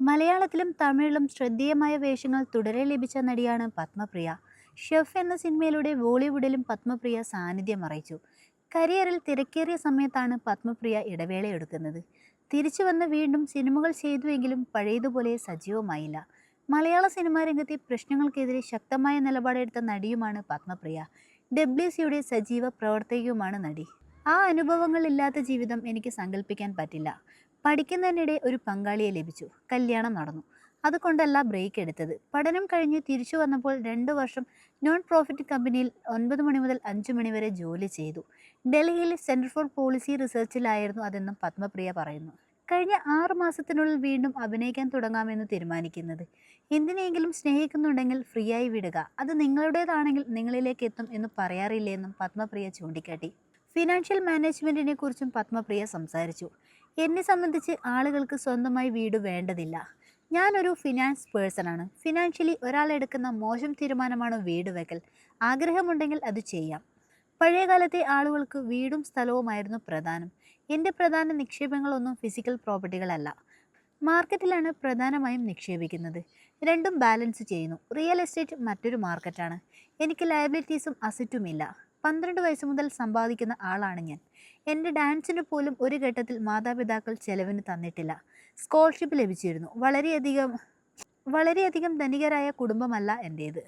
മലയാളത്തിലും തമിഴിലും ശ്രദ്ധേയമായ വേഷങ്ങൾ തുടരെ ലഭിച്ച നടിയാണ് പത്മപ്രിയ. ഷെഫ് എന്ന സിനിമയിലൂടെ ബോളിവുഡിലും പത്മപ്രിയ സാന്നിധ്യം അറിയിച്ചു. കരിയറിൽ തിരക്കേറിയ സമയത്താണ് പത്മപ്രിയ ഇടവേളയെടുക്കുന്നത് തിരിച്ചു വന്ന് വീണ്ടും സിനിമകൾ ചെയ്തുവെങ്കിലും പഴയതുപോലെ സജീവമായില്ല. മലയാള സിനിമാ രംഗത്തെ പ്രശ്നങ്ങൾക്കെതിരെ ശക്തമായ നിലപാടെടുത്ത നടിയുമാണ് പത്മപ്രിയ. ഡബ്ല്യു സിയുടെ സജീവ പ്രവർത്തകയുമാണ് നടി. ആ അനുഭവങ്ങളില്ലാത്ത ജീവിതം എനിക്ക് സങ്കല്പിക്കാൻ പറ്റില്ല. പഠിക്കുന്നതിനിടെ ഒരു പങ്കാളിയെ ലഭിച്ചു. കല്യാണം നടന്നു. അതുകൊണ്ടല്ല ബ്രേക്ക് എടുത്തത്. പഠനം കഴിഞ്ഞ് തിരിച്ചു വന്നപ്പോൾ രണ്ട് വർഷം നോൺ പ്രോഫിറ്റ് കമ്പനിയിൽ ഒൻപത് മണി മുതൽ അഞ്ച് മണി വരെ ജോലി ചെയ്തു. ഡൽഹിയിലെ സെന്റർ ഫോർ പോളിസി റിസർച്ചിലായിരുന്നു അതെന്നും പത്മപ്രിയ പറയുന്നു. കഴിഞ്ഞ ആറ് മാസത്തിനുള്ളിൽ വീണ്ടും അഭിനയിക്കാൻ തുടങ്ങാമെന്ന് തീരുമാനിക്കുന്നത്. എന്തിനെങ്കിലും സ്നേഹിക്കുന്നുണ്ടെങ്കിൽ ഫ്രീ ആയി വിടുക. അത് നിങ്ങളുടേതാണെങ്കിൽ നിങ്ങളിലേക്ക് എത്തും എന്ന് പറയാറില്ലേ എന്നും പത്മപ്രിയ ചൂണ്ടിക്കാട്ടി. ഫിനാൻഷ്യൽ മാനേജ്മെന്റിനെ കുറിച്ചും പത്മപ്രിയ സംസാരിച്ചു. എന്നെ സംബന്ധിച്ച് ആളുകൾക്ക് സ്വന്തമായി വീട് വേണ്ടതില്ല. ഞാനൊരു ഫിനാൻസ് പേഴ്സണാണ് ഫിനാൻഷ്യലി ഒരാളെടുക്കുന്ന മോശം തീരുമാനമാണ് വീട് വെക്കൽ. ആഗ്രഹമുണ്ടെങ്കിൽ അത് ചെയ്യാം. പഴയകാലത്തെ ആളുകൾക്ക് വീടും സ്ഥലവുമായിരുന്നു പ്രധാനം. എന്റെ പ്രധാന നിക്ഷേപങ്ങളൊന്നും ഫിസിക്കൽ പ്രോപ്പർട്ടികളല്ല മാർക്കറ്റിലാണ് പ്രധാനമായും നിക്ഷേപിക്കുന്നത്. രണ്ടും ബാലൻസ് ചെയ്യുന്നു. റിയൽ എസ്റ്റേറ്റ് മറ്റൊരു മാർക്കറ്റാണ് എനിക്ക് ലയബിലിറ്റീസും അസറ്റുമില്ല പന്ത്രണ്ട് വയസ്സ് മുതൽ സമ്പാദിക്കുന്ന ആളാണ് ഞാൻ. എന്റെ ഡാൻസിന് പോലും ഒരു ഘട്ടത്തിൽ മാതാപിതാക്കൾ ചെലവിന് തന്നിട്ടില്ല. സ്കോളർഷിപ്പ് ലഭിച്ചിരുന്നു. വളരെയധികം വളരെയധികം ധനികരായ കുടുംബമല്ല എന്റേത്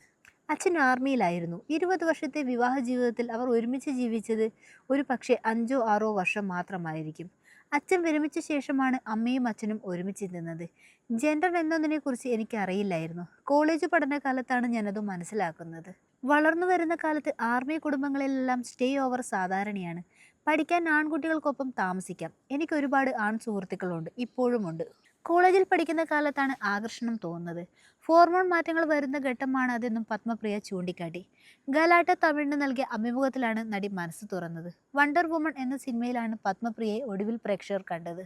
അച്ഛൻ ആർമിയിലായിരുന്നു. ഇരുപത് വർഷത്തെ വിവാഹ ജീവിതത്തിൽ അവർ ഒരുമിച്ച് ജീവിച്ചത് ഒരു പക്ഷേ അഞ്ചോ ആറോ വർഷം മാത്രമായിരിക്കും. അച്ഛൻ വിരമിച്ച ശേഷമാണ് അമ്മയും അച്ഛനും ഒരുമിച്ച് നിന്നത് ജെൻഡർ എന്നതിനെക്കുറിച്ച് എനിക്ക് അറിയില്ലായിരുന്നു കോളേജ് പഠനകാലത്താണ് ഞാനത് മനസ്സിലാക്കുന്നത്. വളർന്നു വരുന്ന കാലത്ത് ആർമി കുടുംബങ്ങളിലെല്ലാം സ്റ്റേ ഓവർ സാധാരണയാണ്. പഠിക്കാൻ ആൺകുട്ടികൾക്കൊപ്പം താമസിക്കാം. എനിക്ക് ഒരുപാട് ആൺ സുഹൃത്തുക്കളുണ്ട് ഇപ്പോഴുമുണ്ട്. കോളേജിൽ പഠിക്കുന്ന കാലത്താണ് ആകർഷണം തോന്നുന്നത്. ഹോർമോൺ മാറ്റങ്ങൾ വരുന്ന ഘട്ടമാണ് അതെന്നും പത്മപ്രിയ ചൂണ്ടിക്കാട്ടി. ഗലാട്ട തമിഴിന് നൽകിയ അഭിമുഖത്തിലാണ് നടി മനസ്സ് തുറന്നത്. വണ്ടർ വുമൺ എന്ന സിനിമയിലാണ് പത്മപ്രിയയെ ഒടുവിൽ പ്രേക്ഷകർ കണ്ടത്.